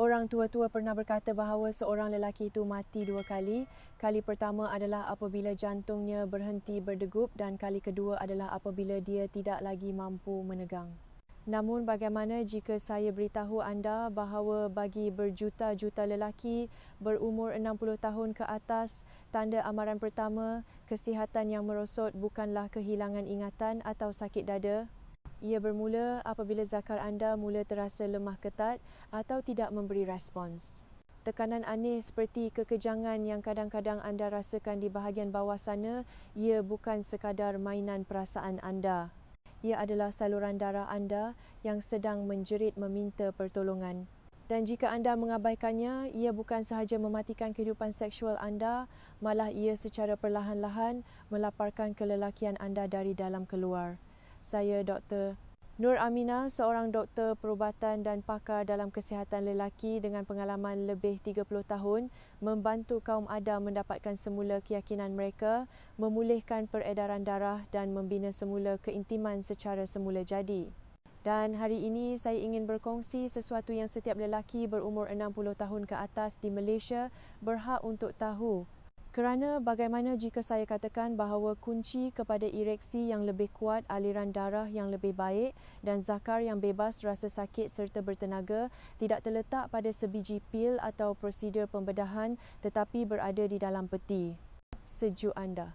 Orang tua-tua pernah berkata bahawa seorang lelaki itu mati dua kali. Kali pertama adalah apabila jantungnya berhenti berdegup dan kali kedua adalah apabila dia tidak lagi mampu menegang. Namun bagaimana jika saya beritahu anda bahawa bagi berjuta-juta lelaki berumur 60 tahun ke atas, tanda amaran pertama, kesihatan yang merosot bukanlah kehilangan ingatan atau sakit dada, ia bermula apabila zakar anda mula terasa lemah ketat atau tidak memberi respons. Tekanan aneh seperti kekejangan yang kadang-kadang anda rasakan di bahagian bawah sana, ia bukan sekadar mainan perasaan anda. Ia adalah saluran darah anda yang sedang menjerit meminta pertolongan. Dan jika anda mengabaikannya, ia bukan sahaja mematikan kehidupan seksual anda, malah ia secara perlahan-lahan melaparkan kelelakian anda dari dalam keluar. Saya Dr. Nur Amina, seorang doktor perubatan dan pakar dalam kesihatan lelaki dengan pengalaman lebih 30 tahun, membantu kaum ada mendapatkan semula keyakinan mereka, memulihkan peredaran darah dan membina semula keintiman secara semula jadi. Dan hari ini saya ingin berkongsi sesuatu yang setiap lelaki berumur 60 tahun ke atas di Malaysia berhak untuk tahu kerana bagaimana jika saya katakan bahawa kunci kepada ereksi yang lebih kuat, aliran darah yang lebih baik dan zakar yang bebas rasa sakit serta bertenaga tidak terletak pada sebiji pil atau prosedur pembedahan tetapi berada di dalam peti. Sejuk anda.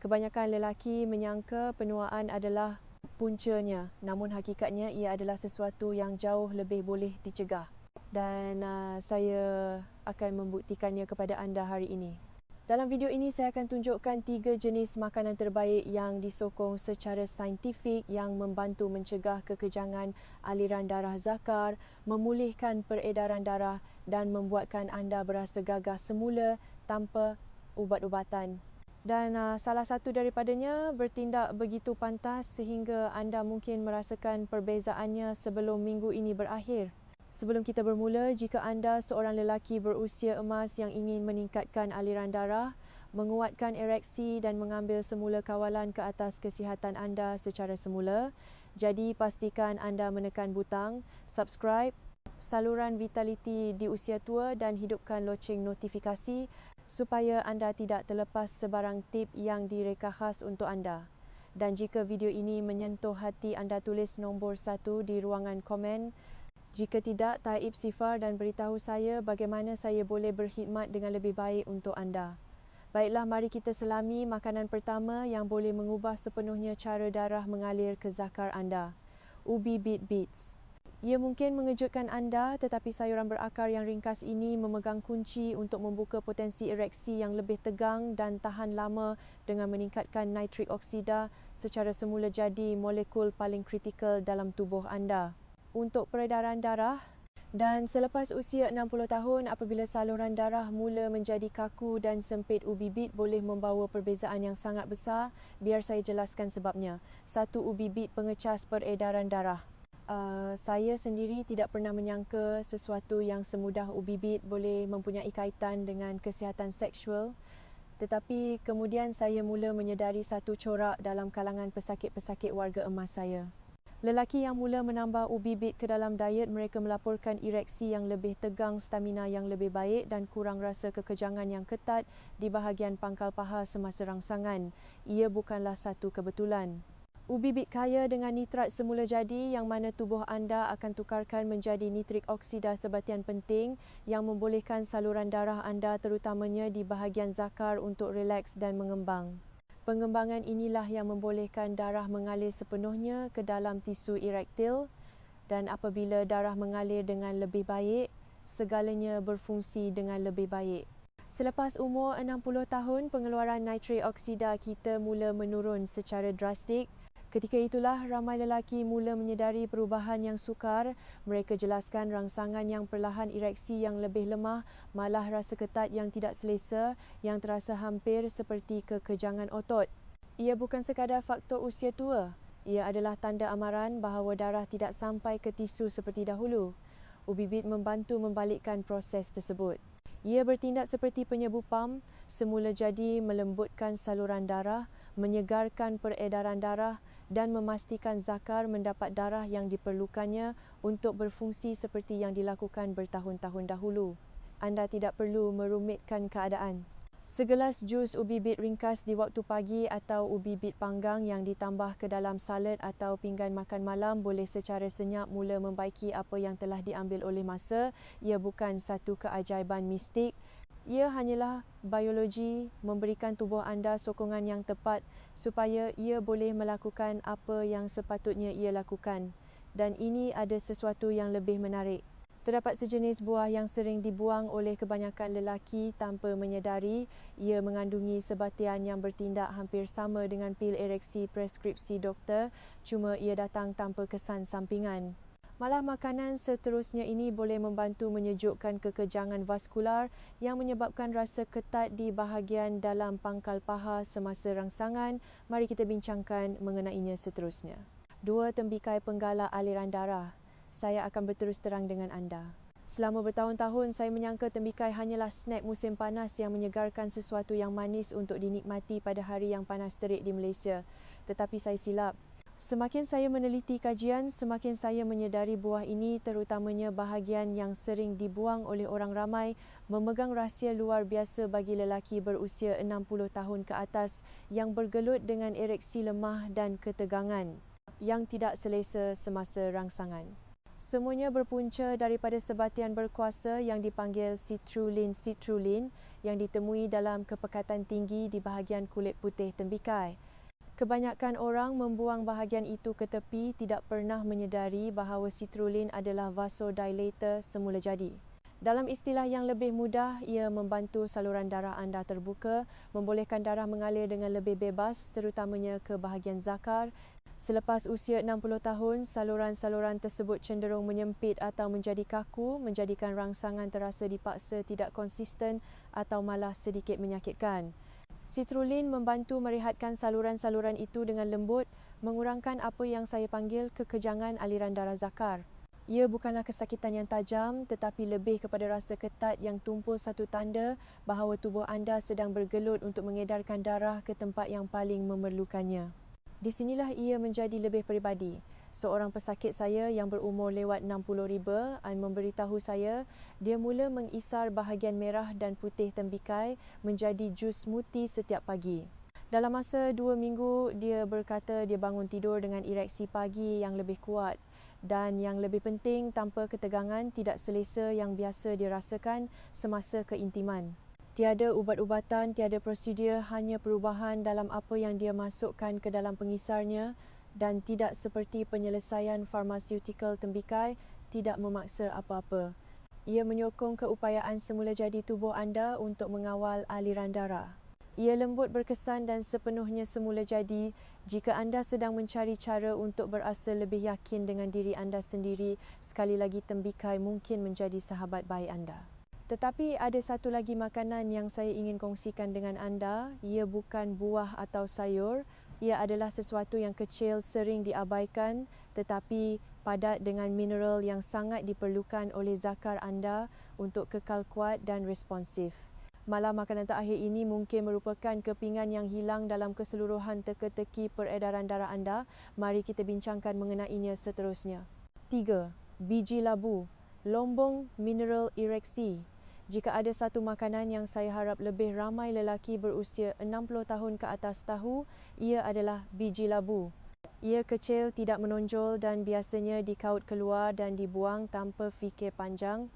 Kebanyakan lelaki menyangka penuaan adalah puncanya namun hakikatnya ia adalah sesuatu yang jauh lebih boleh dicegah. Dan uh, saya akan membuktikannya kepada anda hari ini. Dalam video ini saya akan tunjukkan tiga jenis makanan terbaik yang disokong secara saintifik yang membantu mencegah kekejangan aliran darah zakar, memulihkan peredaran darah dan membuatkan anda berasa gagah semula tanpa ubat-ubatan. Dan uh, salah satu daripadanya bertindak begitu pantas sehingga anda mungkin merasakan perbezaannya sebelum minggu ini berakhir. Sebelum kita bermula, jika anda seorang lelaki berusia emas yang ingin meningkatkan aliran darah, menguatkan ereksi dan mengambil semula kawalan ke atas kesihatan anda secara semula, jadi pastikan anda menekan butang subscribe, saluran vitality di usia tua dan hidupkan loceng notifikasi supaya anda tidak terlepas sebarang tip yang direka khas untuk anda. Dan jika video ini menyentuh hati anda tulis nombor satu di ruangan komen, jika tidak, taib sifar dan beritahu saya bagaimana saya boleh berkhidmat dengan lebih baik untuk anda. Baiklah, mari kita selami makanan pertama yang boleh mengubah sepenuhnya cara darah mengalir ke zakar anda. Ubi Beet Beets. Ia mungkin mengejutkan anda tetapi sayuran berakar yang ringkas ini memegang kunci untuk membuka potensi ereksi yang lebih tegang dan tahan lama dengan meningkatkan nitrik oksida secara semula jadi molekul paling kritikal dalam tubuh anda untuk peredaran darah. Dan selepas usia 60 tahun apabila saluran darah mula menjadi kaku dan sempit ubi bit boleh membawa perbezaan yang sangat besar. Biar saya jelaskan sebabnya. Satu ubi bit pengecas peredaran darah. Uh, saya sendiri tidak pernah menyangka sesuatu yang semudah ubi bit boleh mempunyai kaitan dengan kesihatan seksual. Tetapi kemudian saya mula menyedari satu corak dalam kalangan pesakit-pesakit warga emas saya Lelaki yang mula menambah ubi bit ke dalam diet mereka melaporkan ereksi yang lebih tegang, stamina yang lebih baik dan kurang rasa kekejangan yang ketat di bahagian pangkal paha semasa rangsangan. Ia bukanlah satu kebetulan. Ubi bit kaya dengan nitrat semula jadi yang mana tubuh anda akan tukarkan menjadi nitrik oksida sebatian penting yang membolehkan saluran darah anda terutamanya di bahagian zakar untuk rileks dan mengembang. Pengembangan inilah yang membolehkan darah mengalir sepenuhnya ke dalam tisu erektil dan apabila darah mengalir dengan lebih baik, segalanya berfungsi dengan lebih baik. Selepas umur 60 tahun, pengeluaran nitrik oksida kita mula menurun secara drastik Ketika itulah ramai lelaki mula menyedari perubahan yang sukar. Mereka jelaskan rangsangan yang perlahan ereksi yang lebih lemah malah rasa ketat yang tidak selesa yang terasa hampir seperti kekejangan otot. Ia bukan sekadar faktor usia tua. Ia adalah tanda amaran bahawa darah tidak sampai ke tisu seperti dahulu. Ubibit membantu membalikkan proses tersebut. Ia bertindak seperti penyebu pam, semula jadi melembutkan saluran darah, menyegarkan peredaran darah dan memastikan zakar mendapat darah yang diperlukannya untuk berfungsi seperti yang dilakukan bertahun-tahun dahulu. Anda tidak perlu merumitkan keadaan. Segelas jus ubi bit ringkas di waktu pagi atau ubi bit panggang yang ditambah ke dalam salad atau pinggan makan malam boleh secara senyap mula membaiki apa yang telah diambil oleh masa. Ia bukan satu keajaiban mistik. Ia hanyalah biologi memberikan tubuh anda sokongan yang tepat supaya ia boleh melakukan apa yang sepatutnya ia lakukan. Dan ini ada sesuatu yang lebih menarik. Terdapat sejenis buah yang sering dibuang oleh kebanyakan lelaki tanpa menyedari ia mengandungi sebatian yang bertindak hampir sama dengan pil ereksi preskripsi doktor cuma ia datang tanpa kesan sampingan. Malah makanan seterusnya ini boleh membantu menyejukkan kekejangan vaskular yang menyebabkan rasa ketat di bahagian dalam pangkal paha semasa rangsangan. Mari kita bincangkan mengenainya seterusnya. Dua tembikai penggalak aliran darah saya akan berterus terang dengan anda. Selama bertahun-tahun, saya menyangka tembikai hanyalah snack musim panas yang menyegarkan sesuatu yang manis untuk dinikmati pada hari yang panas terik di Malaysia. Tetapi saya silap. Semakin saya meneliti kajian, semakin saya menyedari buah ini terutamanya bahagian yang sering dibuang oleh orang ramai memegang rahsia luar biasa bagi lelaki berusia 60 tahun ke atas yang bergelut dengan ereksi lemah dan ketegangan yang tidak selesa semasa rangsangan. Semuanya berpunca daripada sebatian berkuasa yang dipanggil citrulline-citrulline yang ditemui dalam kepekatan tinggi di bahagian kulit putih tembikai. Kebanyakan orang membuang bahagian itu ke tepi tidak pernah menyedari bahawa citrulline adalah vasodilator semula jadi. Dalam istilah yang lebih mudah, ia membantu saluran darah anda terbuka, membolehkan darah mengalir dengan lebih bebas terutamanya ke bahagian zakar Selepas usia 60 tahun, saluran-saluran tersebut cenderung menyempit atau menjadi kaku, menjadikan rangsangan terasa dipaksa tidak konsisten atau malah sedikit menyakitkan. Citrulline membantu merehatkan saluran-saluran itu dengan lembut, mengurangkan apa yang saya panggil kekejangan aliran darah zakar. Ia bukanlah kesakitan yang tajam tetapi lebih kepada rasa ketat yang tumpul satu tanda bahawa tubuh anda sedang bergelut untuk mengedarkan darah ke tempat yang paling memerlukannya. Di sinilah ia menjadi lebih peribadi. Seorang pesakit saya yang berumur lewat 60 riba dan memberitahu saya dia mula mengisar bahagian merah dan putih tembikai menjadi jus smoothie setiap pagi. Dalam masa dua minggu, dia berkata dia bangun tidur dengan ereksi pagi yang lebih kuat dan yang lebih penting tanpa ketegangan tidak selesa yang biasa dirasakan semasa keintiman. Tiada ubat-ubatan, tiada prosedur, hanya perubahan dalam apa yang dia masukkan ke dalam pengisarnya dan tidak seperti penyelesaian farmaseutical tembikai, tidak memaksa apa-apa. Ia menyokong keupayaan semula jadi tubuh anda untuk mengawal aliran darah. Ia lembut berkesan dan sepenuhnya semula jadi jika anda sedang mencari cara untuk berasa lebih yakin dengan diri anda sendiri, sekali lagi tembikai mungkin menjadi sahabat baik anda. Tetapi ada satu lagi makanan yang saya ingin kongsikan dengan anda. Ia bukan buah atau sayur. Ia adalah sesuatu yang kecil sering diabaikan tetapi padat dengan mineral yang sangat diperlukan oleh zakar anda untuk kekal kuat dan responsif. Malah makanan terakhir ini mungkin merupakan kepingan yang hilang dalam keseluruhan teka-teki peredaran darah anda. Mari kita bincangkan mengenainya seterusnya. 3. Biji labu. Lombong mineral ereksi jika ada satu makanan yang saya harap lebih ramai lelaki berusia 60 tahun ke atas tahu, ia adalah biji labu. Ia kecil, tidak menonjol dan biasanya dikaut keluar dan dibuang tanpa fikir panjang.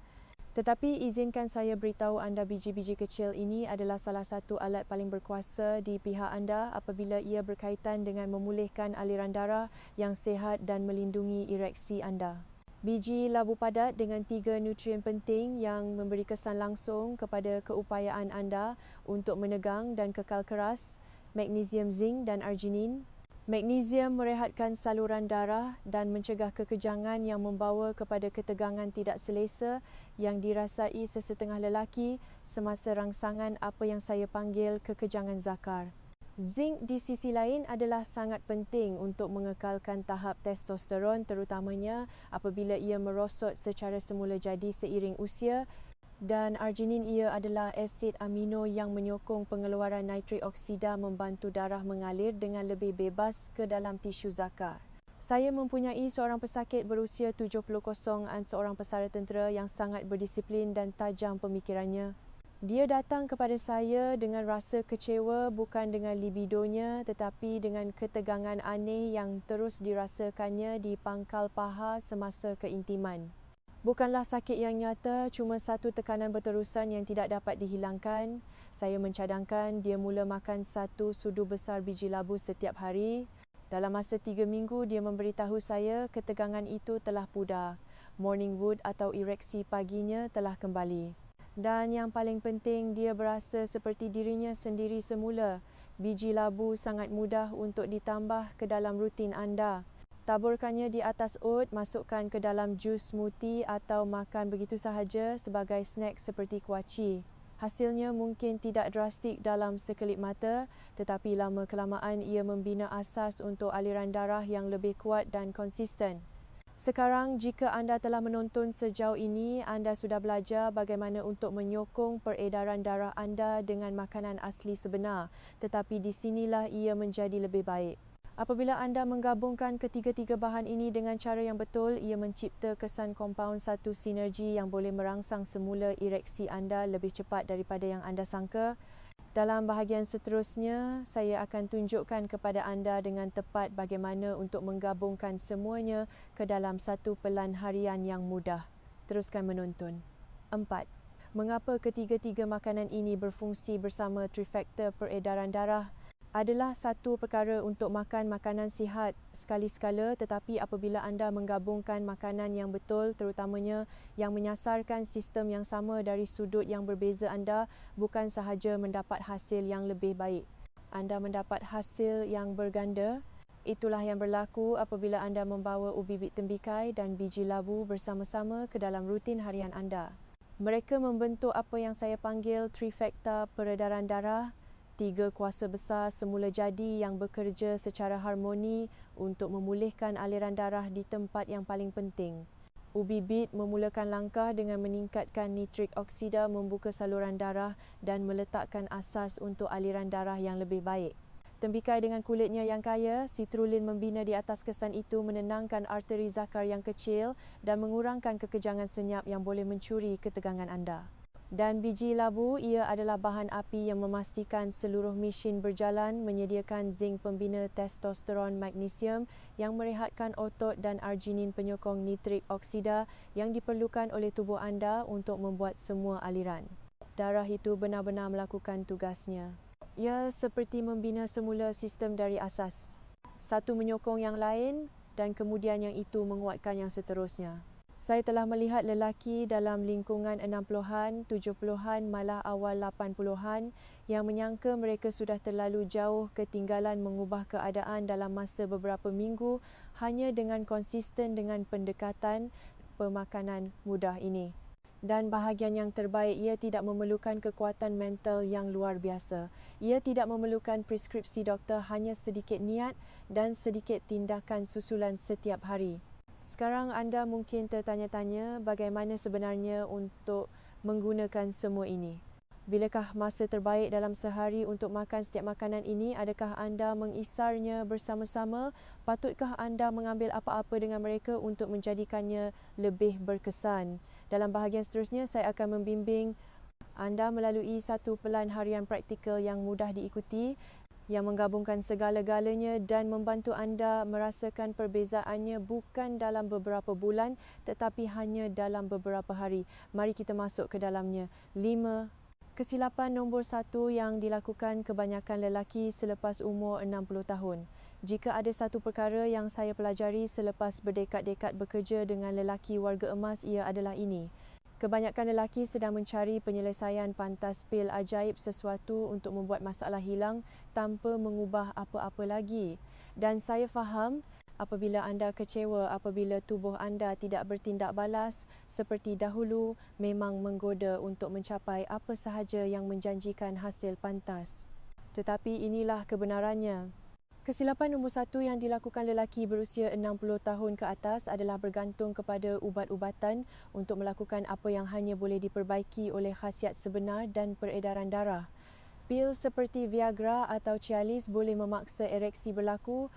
Tetapi izinkan saya beritahu anda biji-biji kecil ini adalah salah satu alat paling berkuasa di pihak anda apabila ia berkaitan dengan memulihkan aliran darah yang sehat dan melindungi ereksi anda. Biji labu padat dengan tiga nutrien penting yang memberi kesan langsung kepada keupayaan anda untuk menegang dan kekal keras, magnesium, zinc dan arginin. Magnesium merehatkan saluran darah dan mencegah kekejangan yang membawa kepada ketegangan tidak selesa yang dirasai sesetengah lelaki semasa rangsangan apa yang saya panggil kekejangan zakar. Zinc di sisi lain adalah sangat penting untuk mengekalkan tahap testosteron terutamanya apabila ia merosot secara semula jadi seiring usia. Dan arginin ia adalah asid amino yang menyokong pengeluaran nitrik oksida membantu darah mengalir dengan lebih bebas ke dalam tisu zakar. Saya mempunyai seorang pesakit berusia 70 kosongan seorang pesara tentera yang sangat berdisiplin dan tajam pemikirannya. Dia datang kepada saya dengan rasa kecewa bukan dengan libidonya tetapi dengan ketegangan aneh yang terus dirasakannya di pangkal paha semasa keintiman. Bukanlah sakit yang nyata, cuma satu tekanan berterusan yang tidak dapat dihilangkan. Saya mencadangkan dia mula makan satu sudu besar biji labu setiap hari. Dalam masa tiga minggu, dia memberitahu saya ketegangan itu telah pudar. Morning wood atau ereksi paginya telah kembali. Dan yang paling penting, dia berasa seperti dirinya sendiri semula. Biji labu sangat mudah untuk ditambah ke dalam rutin anda. Taburkannya di atas oat, masukkan ke dalam jus smoothie atau makan begitu sahaja sebagai snack seperti kuaci. Hasilnya mungkin tidak drastik dalam sekelip mata, tetapi lama kelamaan ia membina asas untuk aliran darah yang lebih kuat dan konsisten. Sekarang, jika anda telah menonton sejauh ini, anda sudah belajar bagaimana untuk menyokong peredaran darah anda dengan makanan asli sebenar, tetapi di sinilah ia menjadi lebih baik. Apabila anda menggabungkan ketiga-tiga bahan ini dengan cara yang betul, ia mencipta kesan kompaun satu sinergi yang boleh merangsang semula ereksi anda lebih cepat daripada yang anda sangka. Dalam bahagian seterusnya, saya akan tunjukkan kepada anda dengan tepat bagaimana untuk menggabungkan semuanya ke dalam satu pelan harian yang mudah. Teruskan menonton. Empat. Mengapa ketiga-tiga makanan ini berfungsi bersama trifecta peredaran darah? Adalah satu perkara untuk makan makanan sihat sekali-sekala tetapi apabila anda menggabungkan makanan yang betul terutamanya yang menyasarkan sistem yang sama dari sudut yang berbeza anda bukan sahaja mendapat hasil yang lebih baik. Anda mendapat hasil yang berganda. Itulah yang berlaku apabila anda membawa ubi bit tembikai dan biji labu bersama-sama ke dalam rutin harian anda. Mereka membentuk apa yang saya panggil trifecta peredaran darah tiga kuasa besar semula jadi yang bekerja secara harmoni untuk memulihkan aliran darah di tempat yang paling penting. Ubi bit memulakan langkah dengan meningkatkan nitrik oksida membuka saluran darah dan meletakkan asas untuk aliran darah yang lebih baik. Tembikai dengan kulitnya yang kaya, citrulline membina di atas kesan itu menenangkan arteri zakar yang kecil dan mengurangkan kekejangan senyap yang boleh mencuri ketegangan anda dan biji labu ia adalah bahan api yang memastikan seluruh mesin berjalan menyediakan zinc pembina testosteron magnesium yang merehatkan otot dan arginin penyokong nitrik oksida yang diperlukan oleh tubuh anda untuk membuat semua aliran. Darah itu benar-benar melakukan tugasnya. Ia seperti membina semula sistem dari asas. Satu menyokong yang lain dan kemudian yang itu menguatkan yang seterusnya. Saya telah melihat lelaki dalam lingkungan 60-an, 70-an malah awal 80-an yang menyangka mereka sudah terlalu jauh ketinggalan mengubah keadaan dalam masa beberapa minggu hanya dengan konsisten dengan pendekatan pemakanan mudah ini. Dan bahagian yang terbaik, ia tidak memerlukan kekuatan mental yang luar biasa. Ia tidak memerlukan preskripsi doktor, hanya sedikit niat dan sedikit tindakan susulan setiap hari. Sekarang anda mungkin tertanya-tanya bagaimana sebenarnya untuk menggunakan semua ini. Bilakah masa terbaik dalam sehari untuk makan setiap makanan ini? Adakah anda mengisarnya bersama-sama? Patutkah anda mengambil apa-apa dengan mereka untuk menjadikannya lebih berkesan? Dalam bahagian seterusnya, saya akan membimbing anda melalui satu pelan harian praktikal yang mudah diikuti yang menggabungkan segala-galanya dan membantu anda merasakan perbezaannya bukan dalam beberapa bulan tetapi hanya dalam beberapa hari. Mari kita masuk ke dalamnya. Lima, kesilapan nombor satu yang dilakukan kebanyakan lelaki selepas umur 60 tahun. Jika ada satu perkara yang saya pelajari selepas berdekad-dekad bekerja dengan lelaki warga emas ia adalah ini. Kebanyakan lelaki sedang mencari penyelesaian pantas pil ajaib sesuatu untuk membuat masalah hilang tanpa mengubah apa-apa lagi. Dan saya faham apabila anda kecewa apabila tubuh anda tidak bertindak balas seperti dahulu memang menggoda untuk mencapai apa sahaja yang menjanjikan hasil pantas. Tetapi inilah kebenarannya. Kesilapan nombor satu yang dilakukan lelaki berusia 60 tahun ke atas adalah bergantung kepada ubat-ubatan untuk melakukan apa yang hanya boleh diperbaiki oleh khasiat sebenar dan peredaran darah. Pil seperti Viagra atau Cialis boleh memaksa ereksi berlaku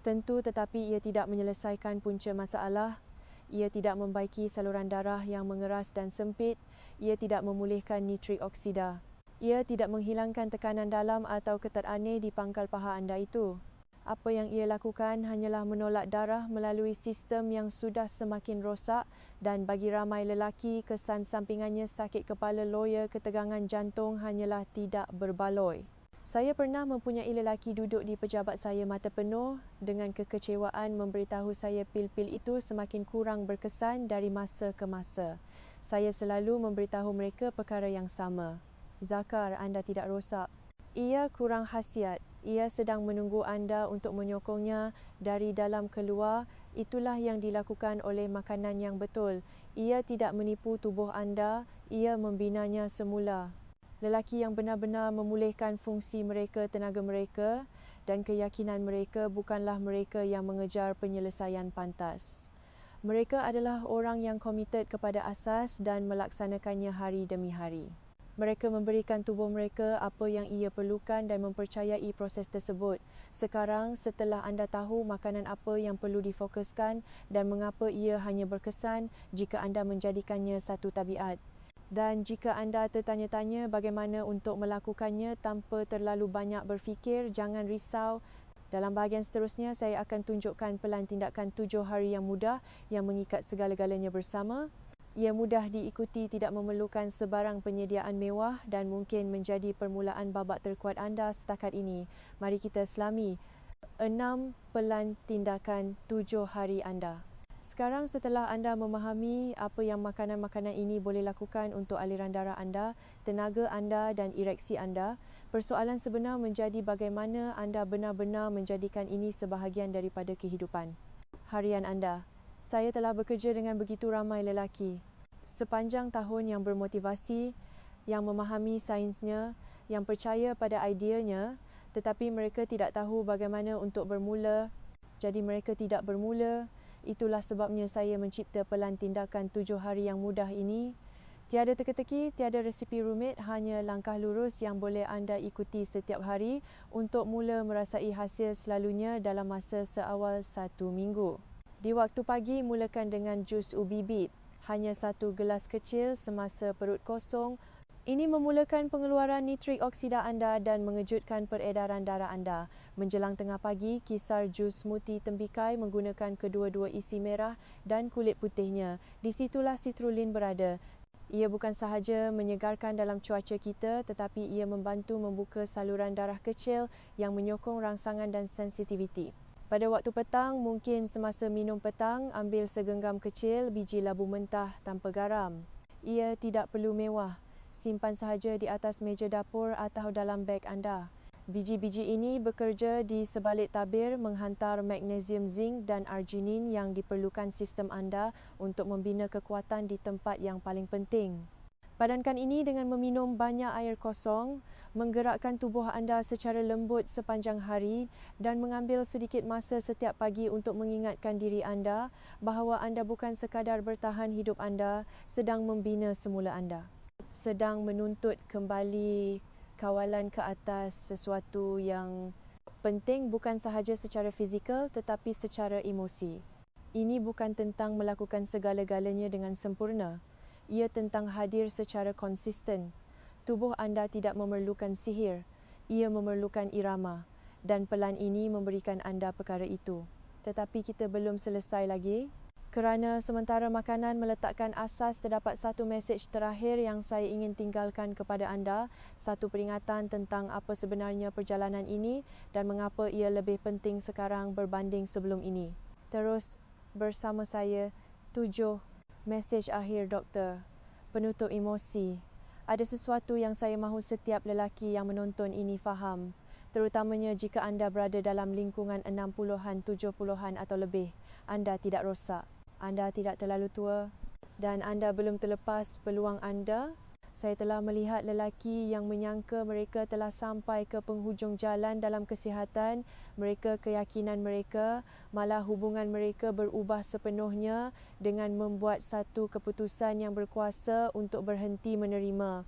tentu tetapi ia tidak menyelesaikan punca masalah. Ia tidak membaiki saluran darah yang mengeras dan sempit. Ia tidak memulihkan nitrik oksida. Ia tidak menghilangkan tekanan dalam atau ketat aneh di pangkal paha anda itu. Apa yang ia lakukan hanyalah menolak darah melalui sistem yang sudah semakin rosak dan bagi ramai lelaki kesan sampingannya sakit kepala loya ketegangan jantung hanyalah tidak berbaloi. Saya pernah mempunyai lelaki duduk di pejabat saya mata penuh dengan kekecewaan memberitahu saya pil-pil itu semakin kurang berkesan dari masa ke masa. Saya selalu memberitahu mereka perkara yang sama. Zakar, anda tidak rosak. Ia kurang khasiat. Ia sedang menunggu anda untuk menyokongnya dari dalam keluar. Itulah yang dilakukan oleh makanan yang betul. Ia tidak menipu tubuh anda, ia membinanya semula lelaki yang benar-benar memulihkan fungsi mereka, tenaga mereka dan keyakinan mereka bukanlah mereka yang mengejar penyelesaian pantas. Mereka adalah orang yang komited kepada asas dan melaksanakannya hari demi hari. Mereka memberikan tubuh mereka apa yang ia perlukan dan mempercayai proses tersebut. Sekarang, setelah anda tahu makanan apa yang perlu difokuskan dan mengapa ia hanya berkesan jika anda menjadikannya satu tabiat, dan jika anda tertanya-tanya bagaimana untuk melakukannya tanpa terlalu banyak berfikir, jangan risau. Dalam bahagian seterusnya, saya akan tunjukkan pelan tindakan tujuh hari yang mudah yang mengikat segala-galanya bersama. Ia mudah diikuti, tidak memerlukan sebarang penyediaan mewah dan mungkin menjadi permulaan babak terkuat anda setakat ini. Mari kita selami enam pelan tindakan tujuh hari anda. Sekarang setelah anda memahami apa yang makanan-makanan ini boleh lakukan untuk aliran darah anda, tenaga anda dan ereksi anda, persoalan sebenar menjadi bagaimana anda benar-benar menjadikan ini sebahagian daripada kehidupan. Harian anda. Saya telah bekerja dengan begitu ramai lelaki. Sepanjang tahun yang bermotivasi, yang memahami sainsnya, yang percaya pada ideanya, tetapi mereka tidak tahu bagaimana untuk bermula, jadi mereka tidak bermula, Itulah sebabnya saya mencipta pelan tindakan tujuh hari yang mudah ini. Tiada teka-teki, tiada resipi rumit, hanya langkah lurus yang boleh anda ikuti setiap hari untuk mula merasai hasil selalunya dalam masa seawal satu minggu. Di waktu pagi, mulakan dengan jus ubi bit. Hanya satu gelas kecil semasa perut kosong ini memulakan pengeluaran nitrik oksida anda dan mengejutkan peredaran darah anda. Menjelang tengah pagi, kisar jus smoothie tembikai menggunakan kedua-dua isi merah dan kulit putihnya. Di situlah citrulline berada. Ia bukan sahaja menyegarkan dalam cuaca kita tetapi ia membantu membuka saluran darah kecil yang menyokong rangsangan dan sensitiviti. Pada waktu petang, mungkin semasa minum petang, ambil segenggam kecil biji labu mentah tanpa garam. Ia tidak perlu mewah simpan sahaja di atas meja dapur atau dalam beg anda. Biji-biji ini bekerja di sebalik tabir menghantar magnesium zinc dan arginin yang diperlukan sistem anda untuk membina kekuatan di tempat yang paling penting. Padankan ini dengan meminum banyak air kosong, menggerakkan tubuh anda secara lembut sepanjang hari dan mengambil sedikit masa setiap pagi untuk mengingatkan diri anda bahawa anda bukan sekadar bertahan hidup anda, sedang membina semula anda sedang menuntut kembali kawalan ke atas sesuatu yang penting bukan sahaja secara fizikal tetapi secara emosi. Ini bukan tentang melakukan segala-galanya dengan sempurna. Ia tentang hadir secara konsisten. Tubuh anda tidak memerlukan sihir. Ia memerlukan irama dan pelan ini memberikan anda perkara itu. Tetapi kita belum selesai lagi kerana sementara makanan meletakkan asas terdapat satu mesej terakhir yang saya ingin tinggalkan kepada anda, satu peringatan tentang apa sebenarnya perjalanan ini dan mengapa ia lebih penting sekarang berbanding sebelum ini. Terus bersama saya, tujuh mesej akhir doktor, penutup emosi. Ada sesuatu yang saya mahu setiap lelaki yang menonton ini faham, terutamanya jika anda berada dalam lingkungan 60-an, 70-an atau lebih. Anda tidak rosak anda tidak terlalu tua dan anda belum terlepas peluang anda Saya telah melihat lelaki yang menyangka mereka telah sampai ke penghujung jalan dalam kesihatan, mereka keyakinan mereka, malah hubungan mereka berubah sepenuhnya dengan membuat satu keputusan yang berkuasa untuk berhenti menerima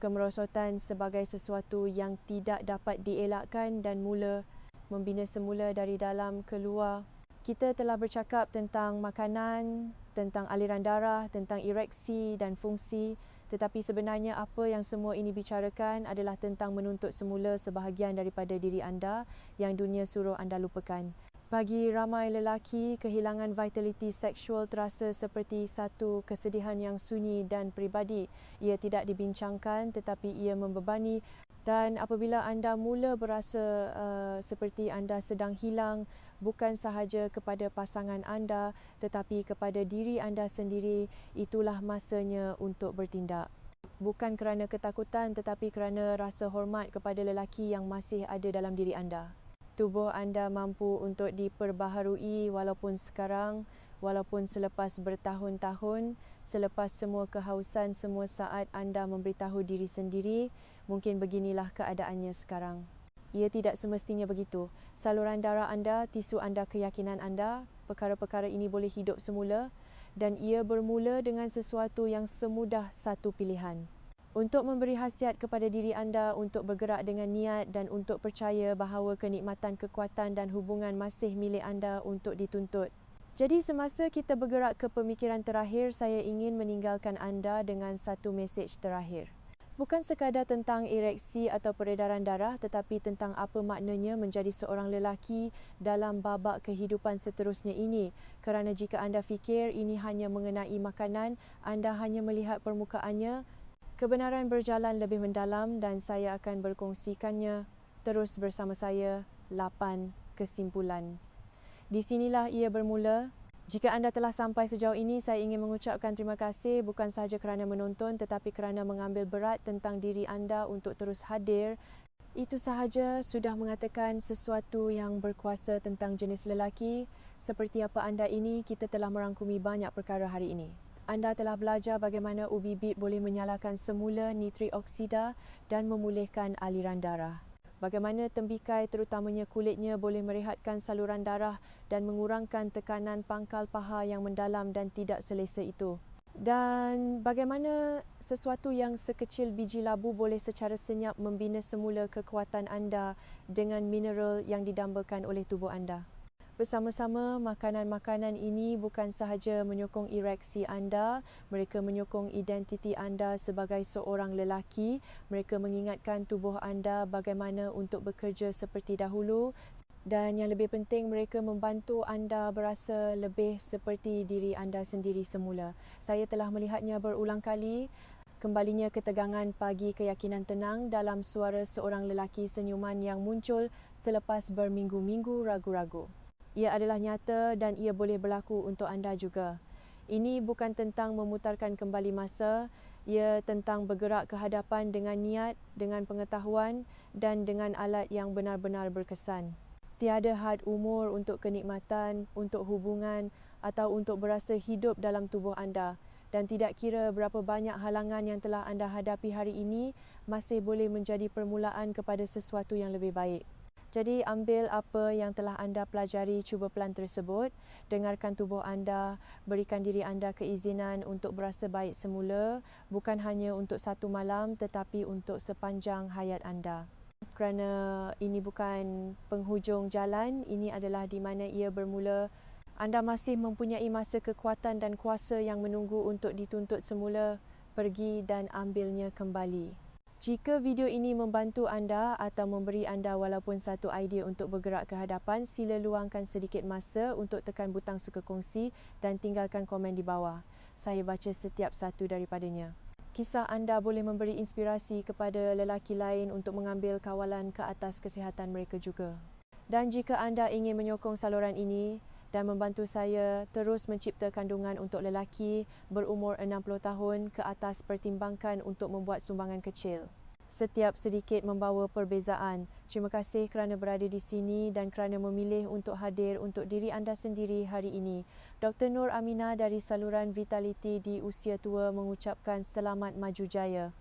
kemerosotan sebagai sesuatu yang tidak dapat dielakkan dan mula membina semula dari dalam keluar. Kita telah bercakap tentang makanan, tentang aliran darah, tentang ereksi dan fungsi tetapi sebenarnya apa yang semua ini bicarakan adalah tentang menuntut semula sebahagian daripada diri anda yang dunia suruh anda lupakan. Bagi ramai lelaki, kehilangan vitaliti seksual terasa seperti satu kesedihan yang sunyi dan peribadi. Ia tidak dibincangkan tetapi ia membebani dan apabila anda mula berasa uh, seperti anda sedang hilang bukan sahaja kepada pasangan anda tetapi kepada diri anda sendiri itulah masanya untuk bertindak. Bukan kerana ketakutan tetapi kerana rasa hormat kepada lelaki yang masih ada dalam diri anda. Tubuh anda mampu untuk diperbaharui walaupun sekarang walaupun selepas bertahun-tahun selepas semua kehausan semua saat anda memberitahu diri sendiri mungkin beginilah keadaannya sekarang ia tidak semestinya begitu. Saluran darah anda, tisu anda, keyakinan anda, perkara-perkara ini boleh hidup semula dan ia bermula dengan sesuatu yang semudah satu pilihan. Untuk memberi hasiat kepada diri anda untuk bergerak dengan niat dan untuk percaya bahawa kenikmatan kekuatan dan hubungan masih milik anda untuk dituntut. Jadi semasa kita bergerak ke pemikiran terakhir, saya ingin meninggalkan anda dengan satu mesej terakhir bukan sekadar tentang ereksi atau peredaran darah tetapi tentang apa maknanya menjadi seorang lelaki dalam babak kehidupan seterusnya ini. Kerana jika anda fikir ini hanya mengenai makanan anda hanya melihat permukaannya kebenaran berjalan lebih mendalam dan saya akan berkongsikannya terus bersama saya 8 kesimpulan. Di sinilah ia bermula jika anda telah sampai sejauh ini, saya ingin mengucapkan terima kasih bukan sahaja kerana menonton tetapi kerana mengambil berat tentang diri anda untuk terus hadir. Itu sahaja sudah mengatakan sesuatu yang berkuasa tentang jenis lelaki. Seperti apa anda ini, kita telah merangkumi banyak perkara hari ini. Anda telah belajar bagaimana ubi bit boleh menyalakan semula nitrik oksida dan memulihkan aliran darah bagaimana tembikai terutamanya kulitnya boleh merehatkan saluran darah dan mengurangkan tekanan pangkal paha yang mendalam dan tidak selesa itu. Dan bagaimana sesuatu yang sekecil biji labu boleh secara senyap membina semula kekuatan anda dengan mineral yang didambakan oleh tubuh anda. Bersama-sama, makanan-makanan ini bukan sahaja menyokong ereksi anda, mereka menyokong identiti anda sebagai seorang lelaki. Mereka mengingatkan tubuh anda bagaimana untuk bekerja seperti dahulu dan yang lebih penting mereka membantu anda berasa lebih seperti diri anda sendiri semula. Saya telah melihatnya berulang kali kembalinya ketegangan pagi keyakinan tenang dalam suara seorang lelaki senyuman yang muncul selepas berminggu-minggu ragu-ragu. Ia adalah nyata dan ia boleh berlaku untuk anda juga. Ini bukan tentang memutarkan kembali masa, ia tentang bergerak ke hadapan dengan niat, dengan pengetahuan dan dengan alat yang benar-benar berkesan. Tiada had umur untuk kenikmatan, untuk hubungan atau untuk berasa hidup dalam tubuh anda dan tidak kira berapa banyak halangan yang telah anda hadapi hari ini masih boleh menjadi permulaan kepada sesuatu yang lebih baik. Jadi ambil apa yang telah anda pelajari cuba pelan tersebut, dengarkan tubuh anda, berikan diri anda keizinan untuk berasa baik semula, bukan hanya untuk satu malam tetapi untuk sepanjang hayat anda. Kerana ini bukan penghujung jalan, ini adalah di mana ia bermula. Anda masih mempunyai masa kekuatan dan kuasa yang menunggu untuk dituntut semula, pergi dan ambilnya kembali. Jika video ini membantu anda atau memberi anda walaupun satu idea untuk bergerak ke hadapan, sila luangkan sedikit masa untuk tekan butang suka kongsi dan tinggalkan komen di bawah. Saya baca setiap satu daripadanya. Kisah anda boleh memberi inspirasi kepada lelaki lain untuk mengambil kawalan ke atas kesihatan mereka juga. Dan jika anda ingin menyokong saluran ini, dan membantu saya terus mencipta kandungan untuk lelaki berumur 60 tahun ke atas pertimbangkan untuk membuat sumbangan kecil. Setiap sedikit membawa perbezaan. Terima kasih kerana berada di sini dan kerana memilih untuk hadir untuk diri anda sendiri hari ini. Dr. Nur Amina dari saluran Vitality di usia tua mengucapkan selamat maju jaya.